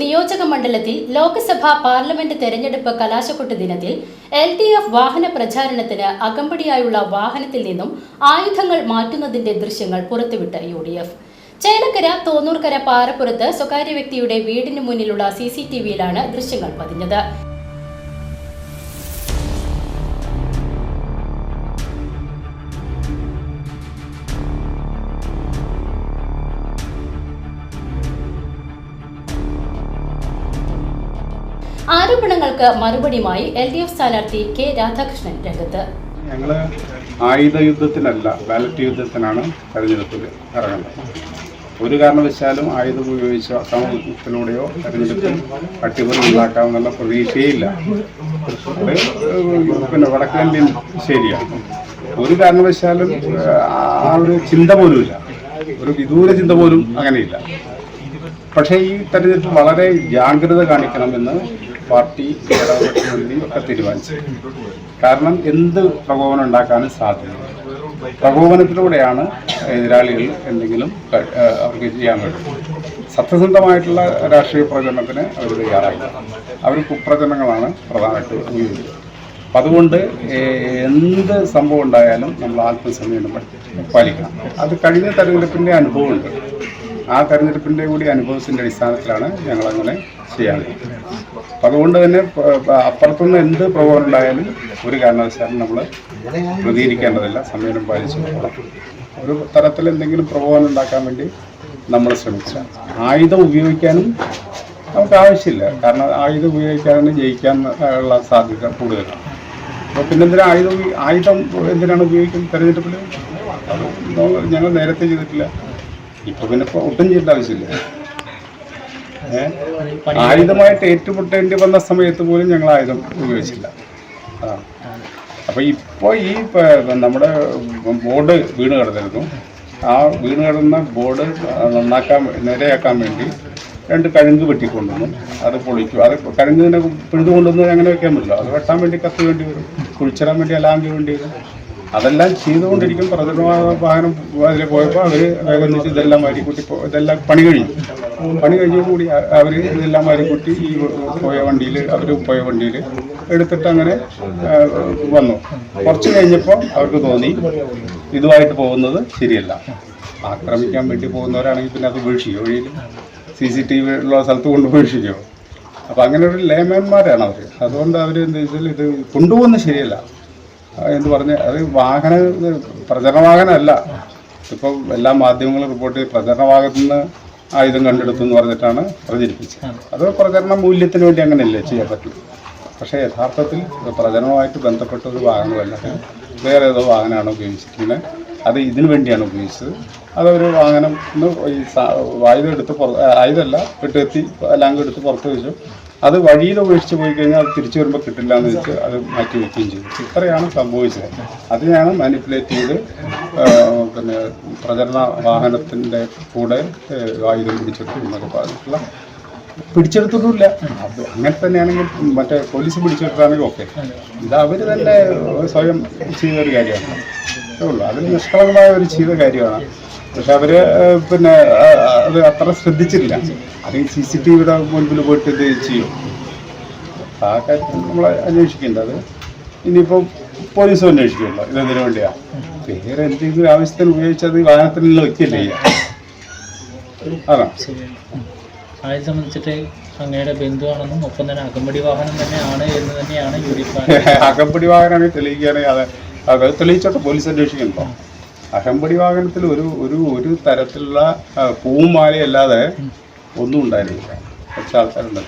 നിയോജക മണ്ഡലത്തിൽ ലോക്സഭാ പാർലമെന്റ് തെരഞ്ഞെടുപ്പ് കലാശക്കൊട്ട് ദിനത്തിൽ എൽ ഡി എഫ് വാഹന പ്രചാരണത്തിന് അകമ്പടിയായുള്ള വാഹനത്തിൽ നിന്നും ആയുധങ്ങൾ മാറ്റുന്നതിന്റെ ദൃശ്യങ്ങൾ പുറത്തുവിട്ട U D F Chelakkara Thonnoorkkara പാറപ്പുറത്ത് സ്വകാര്യ വ്യക്തിയുടെ വീടിന് മുന്നിലുള്ള സി സി ടി വിയിലാണ് ദൃശ്യങ്ങൾ പതിഞ്ഞത്. ആരോപണങ്ങൾക്ക് മറുപടിയുമായി എൽ ഡി എഫ് സ്ഥാനാർത്ഥി കെ രാധാകൃഷ്ണൻ രംഗത്ത്. ഞങ്ങൾ ആയുധ യുദ്ധത്തിനല്ല ബാലറ്റ് യുദ്ധത്തിനാണ് തെരഞ്ഞെടുപ്പിൽ ഇറങ്ങുന്നത്. ഒരു കാരണവശാലും ആയുധം ഉപയോഗിച്ച സമൂഹത്തിലൂടെയോ തെരഞ്ഞെടുപ്പിൽ അട്ടിമറി ഉണ്ടാക്കാമെന്നുള്ള പ്രതീക്ഷയില്ല. അത് പിന്നെ വടക്കേന്ത്യൻ ശരിയാണ്. ഒരു കാരണവശാലും ആ ഒരു ചിന്ത പോലുമില്ല. ഒരു വിദൂര ചിന്ത പോലും അങ്ങനെയില്ല. പക്ഷേ ഈ തെരഞ്ഞെടുപ്പ് വളരെ ജാഗ്രത കാണിക്കണമെന്ന് പാർട്ടി നേതാക്കന്മാരും ഒക്കെ തീരുമാനിച്ചു. കാരണം എന്ത് പ്രകോപനം ഉണ്ടാക്കാനും സാധ്യതയുണ്ട് പ്രകോപനത്തിലൂടെയാണ് എതിരാളികൾ എന്തെങ്കിലും അവർക്ക് ചെയ്യാൻ കഴിയും സത്യസന്ധമായിട്ടുള്ള രാഷ്ട്രീയ പ്രചരണത്തിന് അവർ തയ്യാറായില്ല അവർ കുപ്രചരണങ്ങളാണ് പ്രധാനമായിട്ട് ഉപയോഗിക്കുന്നത് അപ്പം അതുകൊണ്ട് എന്ത് സംഭവം ഉണ്ടായാലും നമ്മൾ ആത്മസംയമനം പഠി- പാലിക്കണം. അത് കഴിഞ്ഞ തെരഞ്ഞെടുപ്പിന്റെ അനുഭവമുണ്ട്. ആ തെരഞ്ഞെടുപ്പിന്റെ കൂടി അനുഭവത്തിന്റെ അടിസ്ഥാനത്തിലാണ് ഞങ്ങളങ്ങനെ ചെയ്യാൻ അപ്പം അതുകൊണ്ട് തന്നെ അപ്പുറത്തുനിന്ന് എന്ത് പ്രകോപനം ഉണ്ടായാലും ഒരു കാരണവശാലും നമ്മൾ പ്രതികരിക്കേണ്ടതില്ല. സംയമനം പാലിച്ചു ഒരു തരത്തിൽ എന്തെങ്കിലും പ്രകോപനം ഉണ്ടാക്കാൻ വേണ്ടി നമ്മൾ ശ്രമിച്ചു ആയുധം ഉപയോഗിക്കാനും നമുക്ക് ആവശ്യമില്ല. കാരണം ആയുധം ഉപയോഗിക്കാതെ ജയിക്കാൻ ഉള്ള സാധ്യത കൂടുതലാണ്. അപ്പോൾ പിന്നെ എന്തിനാ ആയുധം ആയുധം എന്തിനാണ് ഉപയോഗിക്കുന്നത് തെരഞ്ഞെടുപ്പിൽ ഞങ്ങൾ നേരത്തെ ചെയ്തിട്ടില്ല. ഇപ്പൊ പിന്നെ ഒട്ടും ചെയ്യേണ്ട ആവശ്യമില്ല? ആയുധമായിട്ട് ഏറ്റുമുട്ടേണ്ടി വന്ന സമയത്ത് പോലും ഞങ്ങൾ ആയുധം ഉപയോഗിച്ചില്ല അപ്പൊ ഇപ്പൊ ഈ നമ്മുടെ ബോർഡ് വീണ് കിടന്നിരുന്നു. ആ വീണ് കിടന്ന ബോർഡ് നന്നാക്കാൻ നേരെയാക്കാൻ വേണ്ടി രണ്ട് കഴുങ്ക് വെട്ടിക്കൊണ്ടുവന്നു. അത് പൊളിക്കും. അത് കഴുങ്ങിനെ പിഴുതുകൊണ്ടുവന്ന് അങ്ങനെ വെക്കാൻ പറ്റില്ല. അത് വെട്ടാൻ വേണ്ടി കത്തി വേണ്ടി വരും. കുഴിച്ചിടാൻ വേണ്ടി അലാങ്കി വേണ്ടി വരും. അതെല്ലാം ചെയ്തുകൊണ്ടിരിക്കും. പ്രചരണ വാഹനം അതിൽ പോയപ്പോൾ അവർ വെച്ച് ഇതെല്ലാം വാരിക്കൂട്ടി ഇതെല്ലാം പണി കഴിഞ്ഞു. പണി കഴിഞ്ഞോടുകൂടി അവർ ഇതെല്ലാം വാരിക്കൂട്ടി ഈ പോയ വണ്ടിയിൽ അവർ പോയ വണ്ടിയിൽ എടുത്തിട്ട് അങ്ങനെ വന്നു. കുറച്ച് കഴിഞ്ഞപ്പോൾ അവർക്ക് തോന്നി ഇതുമായിട്ട് പോകുന്നത് ശരിയല്ല. ആക്രമിക്കാൻ വേണ്ടി പോകുന്നവരാണെങ്കിൽ പിന്നെ അത് വീഴ്ചയോ വഴിയിൽ സി സി ടി വി ഉള്ള സ്ഥലത്ത് കൊണ്ട് വീഴ്ചയോ അപ്പോൾ അങ്ങനെ ഒരു ലേമന്മാരാണ് അവർ അതുകൊണ്ട് അവർ എന്താ വെച്ചാൽ ഇത് കൊണ്ടുപോകുന്നത് ശരിയല്ല. എന്ന് പറഞ്ഞ് അത് വാഹന പ്രചരണ വാഹനമല്ല. ഇപ്പം എല്ലാ മാധ്യമങ്ങളും റിപ്പോർട്ട് ചെയ്ത് പ്രചരണ ഭാഗത്തു നിന്ന് ആയുധം കണ്ടെടുത്തു എന്ന് പറഞ്ഞിട്ടാണ് പ്രചരിപ്പിച്ചത്. അത് പ്രചരണ മൂല്യത്തിന് വേണ്ടി അങ്ങനെയല്ലേ ചെയ്യാൻ പറ്റും? പക്ഷേ യഥാർത്ഥത്തിൽ പ്രചരണവുമായിട്ട് ബന്ധപ്പെട്ട ഒരു വാഹനമല്ല. വേറെ ഏതോ വാഹനമാണ് ഉപയോഗിച്ചിരിക്കുന്നത്. അത് ഇതിനു വേണ്ടിയാണ് ഉപയോഗിച്ചത്. അതൊരു വാഹനം ഈ ആയുധം എടുത്ത് പുറ ആയുധമല്ല വെട്ടെത്തി എല്ലാം എടുത്ത് പുറത്ത് വെച്ചു. അത് വഴിയിൽ ഉപേക്ഷിച്ച് പോയി കഴിഞ്ഞാൽ അത് തിരിച്ചു വരുമ്പോൾ കിട്ടില്ല എന്ന് വെച്ച് അത് മാറ്റി വയ്ക്കുകയും ചെയ്തു ഇത്രയാണ് സംഭവിച്ചത്. അതിനെയാണ് മാനിപ്പുലേറ്റ് ചെയ്ത് പിന്നെ പ്രചരണ വാഹനത്തിന്റെ കൂടെ ആയുധം പിടിച്ചെടുത്തു എന്നൊക്കെ പറഞ്ഞിട്ടുള്ള പിടിച്ചെടുത്തിട്ടില്ല. അത് അങ്ങനെ തന്നെയാണെങ്കിൽ മറ്റേ പോലീസ് പിടിച്ചെടുത്താണെങ്കിൽ ഓക്കെ. ഇത് അവർ തന്നെ സ്വയം ചെയ്തൊരു കാര്യമാണ്. അത്രേ ഉള്ളൂ. അതിൽ നിഷ്കളങ്കമായ ഒരു ചെയ്ത കാര്യമാണ്. പക്ഷെ അവർ പിന്നെ അത് അത്ര ശ്രദ്ധിച്ചില്ല അത് സി സി ടി വിയുടെ മുൻപിൽ പോയിട്ട് ഇത് ചെയ്യും. ആ കാര്യത്തിൽ നമ്മൾ അന്വേഷിക്കേണ്ടത് ഇനിയിപ്പം പോലീസും അന്വേഷിക്കുമല്ലോ. ഇതെന്തിനു വേണ്ടിയാ? വേറെ എന്തെങ്കിലും ആവശ്യത്തിന് ഉപയോഗിച്ചത് വാഹനത്തിനുള്ള വെക്കില്ലേ അതാ. അതിനെ സംബന്ധിച്ചിട്ട് അങ്ങയുടെ ബന്ധുവാണെന്നും ഒപ്പം തന്നെ അകമ്പടി വാഹനം തന്നെയാണ് എന്ന് തന്നെയാണ് യു ഡി എഫ് അകമ്പടി വാഹനമാണെങ്കിൽ തെളിയിക്കുകയാണെങ്കിൽ അത് അത് തെളിയിച്ചോട്ടെ പോലീസ് അന്വേഷിക്കുന്നുണ്ടോ? അകമ്പടി വാഹനത്തിൽ ഒരു ഒരു ഒരു തരത്തിലുള്ള പൂവും മാലയല്ലാതെ ഒന്നും ഉണ്ടായിരുന്നില്ല. കുറച്ച് ആൾക്കാരുണ്ട്.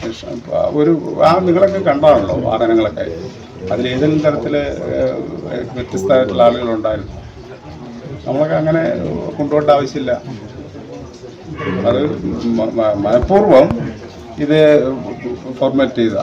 ഒരു ആ നിങ്ങളൊക്കെ കണ്ടാണല്ലോ വാഹനങ്ങളൊക്കെ. അതിലേതെങ്കിലും തരത്തിൽ വ്യത്യസ്തമായിട്ടുള്ള ആളുകളുണ്ടായിരുന്നു നമ്മളൊക്കെ അങ്ങനെ കൊണ്ടുപോകേണ്ട ആവശ്യമില്ല. അത് മനഃപൂർവം ഇത് ഫോർമാറ്റ് ചെയ്ത.